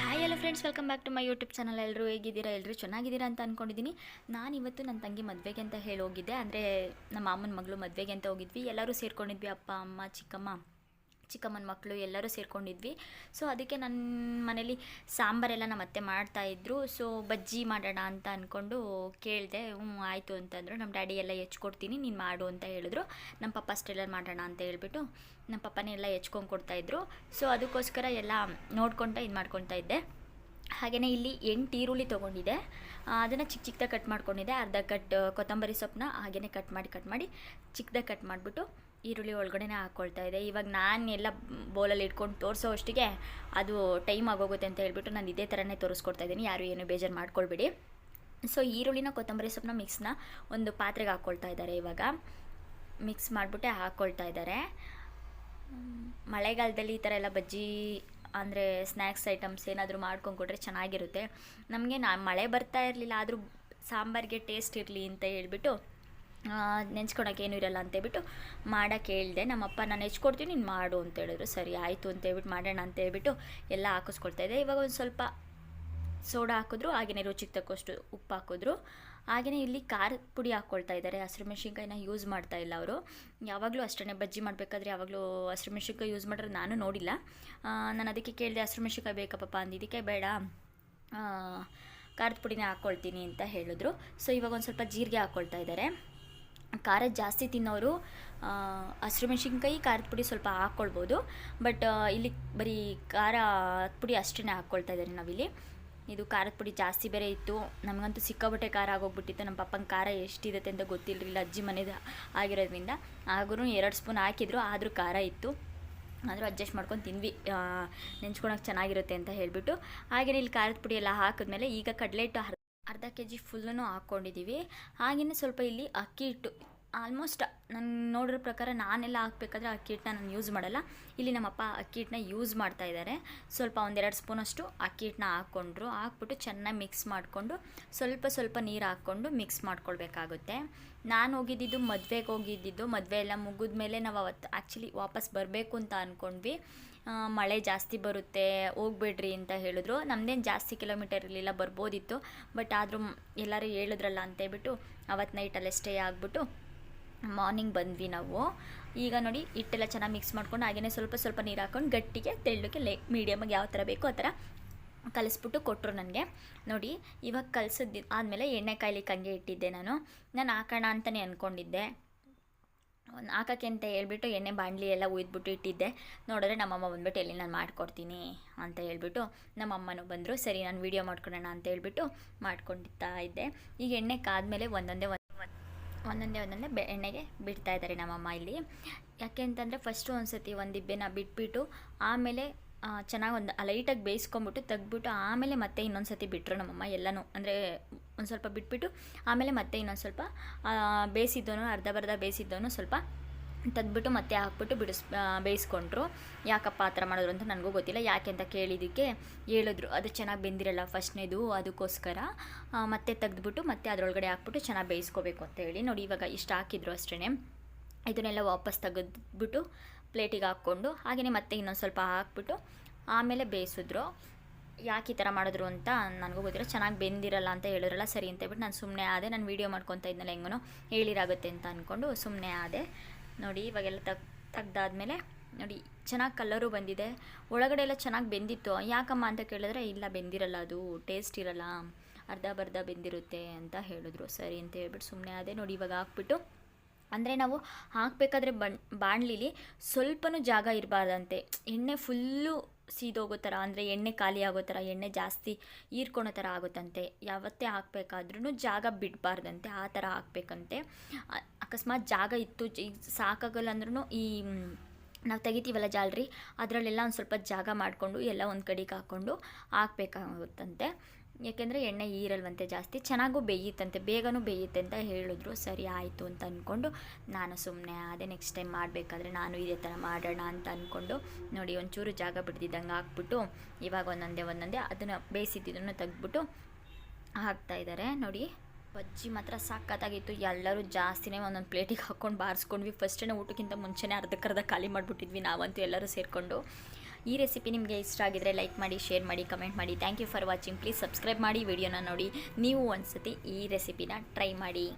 Hi ಎಲ್ಲ friends welcome back to my YouTube channel ಎಲ್ಲರೂ ಹೇಗಿದ್ದೀರಾ? ಎಲ್ಲರೂ ಚೆನ್ನಾಗಿದ್ದೀರಾ ಅಂತ ಅಂದ್ಕೊಂಡಿದ್ದೀನಿ ನಾನು ಇವತ್ತು ನನ್ನ ತಂಗಿ ಮದುವೆಗೆ ಅಂತ ಹೇಳಿ ಹೋಗಿದ್ದೆ. ಅಂದರೆ ನಮ್ಮ ಮಾಮನ ಮಗಳು ಮದುವೆಗೆ ಅಂತ ಹೋಗಿದ್ವಿ. ಎಲ್ಲರೂ ಸೇರ್ಕೊಂಡಿದ್ವಿ. ಅಪ್ಪ, ಅಮ್ಮ, ಚಿಕ್ಕಮ್ಮ. ಚಿಕ್ಕಮ್ಮನ ಮಕ್ಕಳು ಎಲ್ಲರೂ ಸೇರ್ಕೊಂಡಿದ್ವಿ. ಸೊ ಅದಕ್ಕೆ ನನ್ನ ಮನೇಲಿ ಸಾಂಬಾರೆಲ್ಲ ನಮ್ಮ ಅತ್ತೆ ಮಾಡ್ತಾಯಿದ್ರು ಸೊ ಬಜ್ಜಿ ಮಾಡೋಣ ಅಂತ ಅಂದ್ಕೊಂಡು ಕೇಳಿದೆ ಹ್ಞೂ ಆಯಿತು ಅಂತಂದರು. ನಮ್ಮ ಡ್ಯಾಡಿ ಎಲ್ಲ ಹೆಚ್ಕೊಡ್ತೀನಿ, ನೀನು ಮಾಡು ಅಂತ ಹೇಳಿದ್ರು. ನಮ್ಮ ಪಪ್ಪ ಅಷ್ಟೆಲ್ಲ ಮಾಡೋಣ ಅಂತ ಹೇಳ್ಬಿಟ್ಟು ನಮ್ಮ ಪಪ್ಪನೇ ಎಲ್ಲ ಹೆಚ್ಕೊಂಡು ಕೊಡ್ತಾಯಿದ್ರು ಸೊ ಅದಕ್ಕೋಸ್ಕರ ಎಲ್ಲ ನೋಡ್ಕೊತ ಇದು ಮಾಡ್ಕೊತಾ ಇದ್ದೆ. ಹಾಗೆಯೇ ಇಲ್ಲಿ ಎಂಟು ಈರುಳ್ಳಿ ತೊಗೊಂಡಿದ್ದೆ. ಅದನ್ನು ಚಿಕ್ಕ ಚಿಕ್ಕದಾಗಿ ಕಟ್ ಮಾಡ್ಕೊಂಡಿದ್ದೆ. ಅರ್ಧ ಕಟ್, ಕೊತ್ತಂಬರಿ ಸೊಪ್ಪನ್ನ ಹಾಗೆಯೇ ಕಟ್ ಮಾಡಿ ಕಟ್ ಮಾಡಿ ಚಿಕ್ಕದಾಗಿ ಕಟ್ ಮಾಡಿಬಿಟ್ಟು ಈರುಳ್ಳಿ ಒಳಗಡೆನೇ ಹಾಕ್ಕೊಳ್ತಾ ಇದೆ ಇವಾಗ ನಾನು ಎಲ್ಲ ಬೌಲಲ್ಲಿ ಇಟ್ಕೊಂಡು ತೋರಿಸೋ ಅಷ್ಟಿಗೆ ಅದು ಟೈಮ್ ಆಗೋಗುತ್ತೆ ಅಂತ ಹೇಳ್ಬಿಟ್ಟು ನಾನು ಇದೇ ಥರನೇ ತೋರಿಸ್ಕೊಡ್ತಾ ಇದ್ದೀನಿ. ಯಾರು ಏನು ಬೇಜಾರು ಮಾಡ್ಕೊಳ್ಬೇಡಿ. ಸೊ ಈರುಳ್ಳಿನ ಕೊತ್ತಂಬರಿ ಸೊಪ್ಪನ್ನ ಮಿಕ್ಸ್ನ ಒಂದು ಪಾತ್ರೆಗೆ ಹಾಕ್ಕೊಳ್ತಾ ಇದ್ದಾರೆ ಇವಾಗ. ಮಿಕ್ಸ್ ಮಾಡಿಬಿಟ್ಟೆ ಹಾಕ್ಕೊಳ್ತಾ ಇದ್ದಾರೆ. ಮಳೆಗಾಲದಲ್ಲಿ ಈ ಥರ ಎಲ್ಲ ಬಜ್ಜಿ ಅಂದರೆ ಸ್ನ್ಯಾಕ್ಸ್ ಐಟಮ್ಸ್ ಏನಾದರೂ ಮಾಡ್ಕೊಂಡು ಕೊಟ್ರೆ ಚೆನ್ನಾಗಿರುತ್ತೆ. ನಮಗೆ ನಾ ಮಳೆ ಬರ್ತಾ ಇರಲಿಲ್ಲ, ಆದರೂ ಸಾಂಬಾರಿಗೆ ಟೇಸ್ಟ್ ಇರಲಿ ಅಂತ ಹೇಳ್ಬಿಟ್ಟು ನೆಂಚ್ಕೊಳಕ್ಕೆ ಏನೂ ಇರಲ್ಲ ಅಂತೇಳ್ಬಿಟ್ಟು ಮಾಡೋಕ್ಕೆ ಹೇಳಿದೆ. ನಮ್ಮಪ್ಪ, ನಾನು ಹೆಚ್ಕೊಡ್ತೀನಿ, ನೀನು ಮಾಡು ಅಂತ ಹೇಳಿದ್ರು. ಸರಿ, ಆಯಿತು ಅಂತ ಹೇಳ್ಬಿಟ್ಟು ಮಾಡೋಣ ಅಂತ ಹೇಳ್ಬಿಟ್ಟು ಎಲ್ಲ ಹಾಕಿಸ್ಕೊಳ್ತಾ ಇದ್ದೆ. ಇವಾಗ ಒಂದು ಸ್ವಲ್ಪ ಸೋಡಾ ಹಾಕಿದ್ರು ಹಾಗೆಯೇ ರುಚಿಗೆ ತಕ್ಕಷ್ಟು ಉಪ್ಪು ಹಾಕಿದ್ರು. ಹಾಗೆಯೇ ಇಲ್ಲಿ ಖಾರ ಪುಡಿ ಹಾಕ್ಕೊಳ್ತಾ ಇದ್ದಾರೆ. ಹಸಿರು ಮೆಣಸಿನ್ಕಾಯಿನ ಯೂಸ್ ಮಾಡ್ತಾ ಇಲ್ಲ ಅವರು. ಯಾವಾಗಲೂ ಅಷ್ಟೇ ಬಜ್ಜಿ ಮಾಡಬೇಕಾದ್ರೆ ಯಾವಾಗಲೂ ಹಸಿರು ಮೆಣಸಿನ್ಕಾಯಿ ಯೂಸ್ ಮಾಡಿದ್ರೆ ನಾನು ನೋಡಿಲ್ಲ. ನಾನು ಅದಕ್ಕೆ ಕೇಳಿದೆ, ಹಸಿರು ಮೆಣಸಿನ್ಕಾಯಿ ಬೇಕಪ್ಪ ಅಂದಿದ್ದಕ್ಕೆ, ಬೇಡ ಖಾರದ ಪುಡಿನೇ ಹಾಕ್ಕೊಳ್ತೀನಿ ಅಂತ ಹೇಳಿದ್ರು. ಸೊ, ಇವಾಗ ಒಂದು ಸ್ವಲ್ಪ ಜೀರಿಗೆ ಹಾಕ್ಕೊಳ್ತಾ ಇದ್ದಾರೆ. ಖಾರ ಜಾಸ್ತಿ ತಿನ್ನೋರು ಹಸಿರು ಮೆಣಸಿನ್ಕಾಯಿ ಖಾರದ ಪುಡಿ ಸ್ವಲ್ಪ ಹಾಕ್ಕೊಳ್ಬೋದು. ಬಟ್ ಇಲ್ಲಿ ಬರೀ ಖಾರ ಪುಡಿ ಅಷ್ಟೇ ಹಾಕ್ಕೊಳ್ತಾ ಇದ್ದಾರೆ ನಾವಿಲ್ಲಿ. ಇದು ಖಾರದ ಪುಡಿ ಜಾಸ್ತಿ ಬೇರೆ ಇತ್ತು. ನಮಗಂತೂ ಸಿಕ್ಕಾಬಟ್ಟೆ ಖಾರ ಆಗೋಗ್ಬಿಟ್ಟಿತ್ತು. ನಮ್ಮ ಪಪ್ಪನ ಖಾರ ಎಷ್ಟಿರುತ್ತೆ ಅಂತ ಗೊತ್ತಿರಲಿಲ್ಲ. ಅಜ್ಜಿ ಮನೇದು ಆಗಿರೋದ್ರಿಂದ. ಆಗೂ ಎರಡು ಸ್ಪೂನ್ ಹಾಕಿದ್ರು. ಆದರೂ ಖಾರ ಇತ್ತು. ಆದರೂ ಅಡ್ಜಸ್ಟ್ ಮಾಡ್ಕೊಂಡು ತಿಂದ್ವಿ. ನೆಂಚ್ಕೊಳಕ್ಕೆ ಚೆನ್ನಾಗಿರುತ್ತೆ ಅಂತ ಹೇಳಿಬಿಟ್ಟು. ಹಾಗೆಯೇ ಇಲ್ಲಿ ಖಾರದ ಪುಡಿ ಎಲ್ಲ ಹಾಕಿದ್ಮೇಲೆ ಈಗ ಕಡಲೆ ಹಿಟ್ಟು ಅರ್ಧ ಕೆ ಜಿ ಫುಲ್ಲನ್ನು ಹಾಕ್ಕೊಂಡಿದ್ದೀವಿ. ಹಾಗೆಯೇ ಸ್ವಲ್ಪ ಇಲ್ಲಿ ಅಕ್ಕಿ ಹಿಟ್ಟು ಆಲ್ಮೋಸ್ಟ್ ನಾನು ನೋಡಿರೋ ಪ್ರಕಾರ ನಾನೆಲ್ಲ ಹಾಕ್ಬೇಕಾದ್ರೆ ಅಕ್ಕಿ ಹಿಟ್ಟನ್ನ ನಾನು ಯೂಸ್ ಮಾಡಲ್ಲ. ಇಲ್ಲಿ ನಮ್ಮಪ್ಪ ಅಕ್ಕಿ ಹಿಟ್ಟನ್ನ ಯೂಸ್ ಮಾಡ್ತಾ ಇದ್ದಾರೆ ಸ್ವಲ್ಪ ಒಂದೆರಡು ಸ್ಪೂನಷ್ಟು ಅಕ್ಕಿ ಹಿಟ್ಟನ್ನ ಹಾಕ್ಕೊಂಡ್ರು ಹಾಕ್ಬಿಟ್ಟು ಚೆನ್ನಾಗಿ ಮಿಕ್ಸ್ ಮಾಡಿಕೊಂಡು ಸ್ವಲ್ಪ ಸ್ವಲ್ಪ ನೀರು ಹಾಕ್ಕೊಂಡು ಮಿಕ್ಸ್ ಮಾಡ್ಕೊಳ್ಬೇಕಾಗುತ್ತೆ. ನಾನು ಹೋಗಿದ್ದಿದ್ದು ಮದುವೆಗೆ ಹೋಗಿದ್ದಿದ್ದು. ಮದುವೆ ಎಲ್ಲ ಮುಗಿದ ಮೇಲೆ ನಾವು ಅವತ್ತು ಆ್ಯಕ್ಚುಲಿ ವಾಪಸ್ ಬರಬೇಕು ಅಂತ ಅಂದ್ಕೊಂಡ್ವಿ ಮಳೆ ಜಾಸ್ತಿ ಬರುತ್ತೆ, ಹೋಗ್ಬೇಡ್ರಿ ಅಂತ ಹೇಳಿದ್ರು. ನಮ್ಮದೇನು ಜಾಸ್ತಿ ಕಿಲೋಮೀಟರ್ ಇರಲಿಲ್ಲ, ಬರ್ಬೋದಿತ್ತು. ಬಟ್ ಆದರೂ ಎಲ್ಲರೂ ಹೇಳಿದ್ರಲ್ಲ ಅಂತೇಳ್ಬಿಟ್ಟು ಅವತ್ತು ನೈಟಲ್ಲೇ ಸ್ಟೇ ಆಗಿಬಿಟ್ಟು ಮಾರ್ನಿಂಗ್ ಬಂದ್ವಿ ನಾವು. ಈಗ ನೋಡಿ ಹಿಟ್ಟೆಲ್ಲ ಚೆನ್ನಾಗಿ ಮಿಕ್ಸ್ ಮಾಡ್ಕೊಂಡು ಹಾಗೆಯೇ ಸ್ವಲ್ಪ ಸ್ವಲ್ಪ ನೀರು ಹಾಕ್ಕೊಂಡು ಗಟ್ಟಿಗೆ ತೆಳ್ಳಕ್ಕೆ ಲೇ ಮೀಡಿಯಮಾಗಿ ಯಾವ ಥರ ಬೇಕೋ ಆ ಥರ ಕಲಿಸ್ಬಿಟ್ಟು ಕೊಟ್ಟರು ನನಗೆ. ನೋಡಿ ಇವಾಗ ಕಲಿಸಿದ್ದು ಆದಮೇಲೆ ಎಣ್ಣೆ ಕಾಯ್ಲಿಕ್ಕೆ ಹಂಗೆ ಇಟ್ಟಿದ್ದೆ ನಾನು. ನಾನು ಹಾಕೋಣ ಅಂತಲೇ ಅಂದ್ಕೊಂಡಿದ್ದೆ ಹಾಕೋಕ್ಕೆ ಅಂತ ಹೇಳ್ಬಿಟ್ಟು ಎಣ್ಣೆ ಬಾಣಲಿ ಎಲ್ಲ ಉಯ್ದುಬಿಟ್ಟು ಇಟ್ಟಿದ್ದೆ. ನೋಡಿದ್ರೆ ನಮ್ಮಮ್ಮ ಬಂದ್ಬಿಟ್ಟು ಎಲ್ಲಿ ನಾನು ಮಾಡ್ಕೊಡ್ತೀನಿ ಅಂತ ಹೇಳ್ಬಿಟ್ಟು ನಮ್ಮಮ್ಮನೂ ಬಂದರು. ಸರಿ ನಾನು ವೀಡಿಯೋ ಮಾಡ್ಕೊಳ್ಳೋಣ ಅಂತ ಹೇಳ್ಬಿಟ್ಟು ಮಾಡ್ಕೊಂಡಿತ್ತಾ ಇದ್ದೆ. ಈಗ ಎಣ್ಣೆ ಕಾದ್ಮೇಲೆ ಒಂದೊಂದೇ ಒಂದು ಒಂದೊಂದೇ ಒಂದೊಂದೇ ಬೆ ಎಣ್ಣೆಗೆ ಬಿಡ್ತಾ ಇದ್ದಾರೆ ನಮ್ಮಮ್ಮ ಇಲ್ಲಿ. ಯಾಕೆ ಅಂತಂದರೆ ಫಸ್ಟು ಒಂದು ಸತಿ ಒಂದು ದಿಬ್ಬೆನ ಬಿಟ್ಬಿಟ್ಟು ಆಮೇಲೆ ಚೆನ್ನಾಗಿ ಒಂದು ಲೈಟಾಗಿ ಬೇಯಿಸ್ಕೊಂಬಿಟ್ಟು ತೆಗ್ದುಬಿಟ್ಟು ಆಮೇಲೆ ಮತ್ತೆ ಇನ್ನೊಂದು ಸತಿ ಬಿಟ್ಟರು ನಮ್ಮಮ್ಮ ಎಲ್ಲನೂ. ಅಂದರೆ ಒಂದು ಸ್ವಲ್ಪ ಬಿಟ್ಬಿಟ್ಟು ಆಮೇಲೆ ಮತ್ತೆ ಇನ್ನೊಂದು ಸ್ವಲ್ಪ ಬೇಯಿಸಿದ್ದೋನು ಅರ್ಧ ಬರ್ಧ ಬೇಯಿಸಿದ್ದೋನು ಸ್ವಲ್ಪ ತೆಗ್ದ್ಬಿಟ್ಟು ಮತ್ತೆ ಹಾಕ್ಬಿಟ್ಟು ಬಿಡಿಸ್ ಬೇಯಿಸ್ಕೊಂಡ್ರು. ಯಾಕಪ್ಪ ಆ ಥರ ಮಾಡಿದ್ರು ಅಂತ ನನಗೂ ಗೊತ್ತಿಲ್ಲ. ಯಾಕೆ ಅಂತ ಕೇಳಿದ್ದಕ್ಕೆ ಹೇಳಿದ್ರು. ಅದು ಚೆನ್ನಾಗಿ ಬೆಂದಿರಲ್ಲ ಫಸ್ಟ್ನೇದು, ಅದಕ್ಕೋಸ್ಕರ. ಮತ್ತೆ ತೆಗೆದ್ಬಿಟ್ಟು ಮತ್ತೆ ಅದರೊಳಗಡೆ ಹಾಕ್ಬಿಟ್ಟು ಚೆನ್ನಾಗಿ ಬೇಯಿಸ್ಕೋಬೇಕು ಅಂತ ಹೇಳಿ. ನೋಡಿ, ಇವಾಗ ಇಷ್ಟು ಹಾಕಿದ್ರು ಅಷ್ಟೇ ಇದನ್ನೆಲ್ಲ ವಾಪಸ್ ತೆಗೆದ್ಬಿಟ್ಟು ಪ್ಲೇಟಿಗೆ ಹಾಕ್ಕೊಂಡು ಹಾಗೆಯೇ ಮತ್ತೆ ಇನ್ನೊಂದು ಸ್ವಲ್ಪ ಹಾಕ್ಬಿಟ್ಟು ಆಮೇಲೆ ಬೇಯಿಸಿದ್ರು. ಯಾಕೆ ಈ ಥರ ಮಾಡಿದ್ರು ಅಂತ ನನಗೂ ಗೊತ್ತಿಲ್ಲ. ಚೆನ್ನಾಗಿ ಬೆಂದಿರಲ್ಲ ಅಂತ ಹೇಳಿದ್ರಲ್ಲ, ಸರಿ ಅಂತ ಹೇಳ್ಬಿಟ್ಟು ನಾನು ಸುಮ್ಮನೆ ಆದೆ. ನಾನು ವೀಡಿಯೋ ಮಾಡ್ಕೊತಾ ಇದ್ನಲ್ಲ ಹೆಂಗೋ ಹೇಳಿರಾಗುತ್ತೆ ಅಂತ ಅಂದ್ಕೊಂಡು ಸುಮ್ಮನೆ ಆದೆ. ನೋಡಿ, ಇವಾಗೆಲ್ಲ ತಗ್, ತೆಗ್ದಾದ್ಮೇಲೆ ನೋಡಿ, ಚೆನ್ನಾಗಿ ಕಲರು ಬಂದಿದೆ. ಒಳಗಡೆ ಎಲ್ಲ ಚೆನ್ನಾಗಿ ಬೆಂದಿತ್ತು. ಯಾಕಮ್ಮ ಅಂತ ಕೇಳಿದ್ರೆ, ಇಲ್ಲ, ಬೆಂದಿರಲ್ಲ ಅದು ಟೇಸ್ಟ್ ಇರಲ್ಲ, ಅರ್ಧ ಬರ್ಧ ಬೆಂದಿರುತ್ತೆ ಅಂತ ಹೇಳಿದ್ರು. ಸರಿ ಅಂತ ಹೇಳ್ಬಿಟ್ಟು ಸುಮ್ಮನೆ ಅದೇ ನೋಡಿ, ಇವಾಗ ಹಾಕ್ಬಿಟ್ಟು. ಅಂದರೆ ನಾವು ಹಾಕಬೇಕಾದ್ರೆ ಬಣ್, ಬಾಣಲಿಲಿ ಸ್ವಲ್ಪನೂ ಜಾಗ ಇರಬಾರ್ದಂತೆ. ಎಣ್ಣೆ ಫುಲ್ಲು ಸೀದೋಗೋ ಥರ ಅಂದರೆ ಎಣ್ಣೆ ಖಾಲಿ ಆಗೋ ಥರ, ಎಣ್ಣೆ ಜಾಸ್ತಿ ಹೀರ್ಕೊಳೋ ಥರ ಆಗುತ್ತಂತೆ. ಯಾವತ್ತೇ ಹಾಕ್ಬೇಕಾದ್ರೂ ಜಾಗ ಬಿಡಬಾರ್ದಂತೆ, ಆ ಥರ ಹಾಕ್ಬೇಕಂತೆ. ಅಕಸ್ಮಾತ್ ಜಾಗ ಇತ್ತು ಸಾಕಾಗಲ್ಲ ಅಂದ್ರೂ ಈ ನಾವು ತೆಗಿತೀವಲ್ಲ ಜಾಲ್ರಿ, ಅದರಲ್ಲೆಲ್ಲ ಒಂದು ಸ್ವಲ್ಪ ಜಾಗ ಮಾಡಿಕೊಂಡು, ಎಲ್ಲ ಒಂದು ಕಡೆಗೆ ಹಾಕ್ಕೊಂಡು ಹಾಕ್ಬೇಕಾಗುತ್ತಂತೆ. ಯಾಕೆಂದರೆ ಎಣ್ಣೆ ಈರಲ್ವಂತೆ ಜಾಸ್ತಿ, ಚೆನ್ನಾಗೂ ಬೇಯುತ್ತಂತೆ ಬೇಗನೂ ಬೇಯುತ್ತೆ ಅಂತ ಹೇಳಿದ್ರು. ಸರಿ, ಆಯಿತು ಅಂತ ಅಂದ್ಕೊಂಡು ನಾನು ಸುಮ್ಮನೆ ಅದೇ ನೆಕ್ಸ್ಟ್ ಟೈಮ್ ಮಾಡಬೇಕಾದ್ರೆ ನಾನು ಇದೇ ಥರ ಮಾಡೋಣ ಅಂತ ಅಂದ್ಕೊಂಡು ನೋಡಿ ಒಂಚೂರು ಜಾಗ ಬಿಡ್ದಿದ್ದಂಗೆ ಹಾಕ್ಬಿಟ್ಟು ಇವಾಗ ಒಂದೊಂದೇ ಒಂದೊಂದೇ ಅದನ್ನು ಬೇಯಿಸಿದ್ದನ್ನು ತೆಗೆದ್ಬಿಟ್ಟು ಹಾಕ್ತಾ ಇದ್ದಾರೆ. ನೋಡಿ, ಬಜ್ಜಿ ಮಾತ್ರ ಸಖತ್ತಾಗಿತ್ತು ಎಲ್ಲರೂ ಜಾಸ್ತಿನೇ ಒಂದೊಂದು ಪ್ಲೇಟಿಗೆ ಹಾಕ್ಕೊಂಡು ಬಾರಿಸ್ಕೊಂಡ್ವಿ. ಫಸ್ಟೇ ಊಟಕ್ಕಿಂತ ಮುಂಚೆನೇ ಅರ್ಧಕ್ಕರ್ಧ ಖಾಲಿ ಮಾಡಿಬಿಟ್ಟಿದ್ವಿ ನಾವಂತೂ ಎಲ್ಲರೂ ಸೇರಿಕೊಂಡು. ಈ ರೆಸಿಪಿ ನಿಮಗೆ ಇಷ್ಟ ಆಗಿದ್ರೆ ಲೈಕ್ ಮಾಡಿ, ಶೇರ್ ಮಾಡಿ, ಕಮೆಂಟ್ ಮಾಡಿ. Thank you for watching please subscribe ಮಾಡಿ, ವಿಡಿಯೋನ ನೋಡಿ. ನೀವು ಒಂದ್ಸತಿ ಈ ರೆಸಿಪಿನ ಟ್ರೈ ಮಾಡಿ.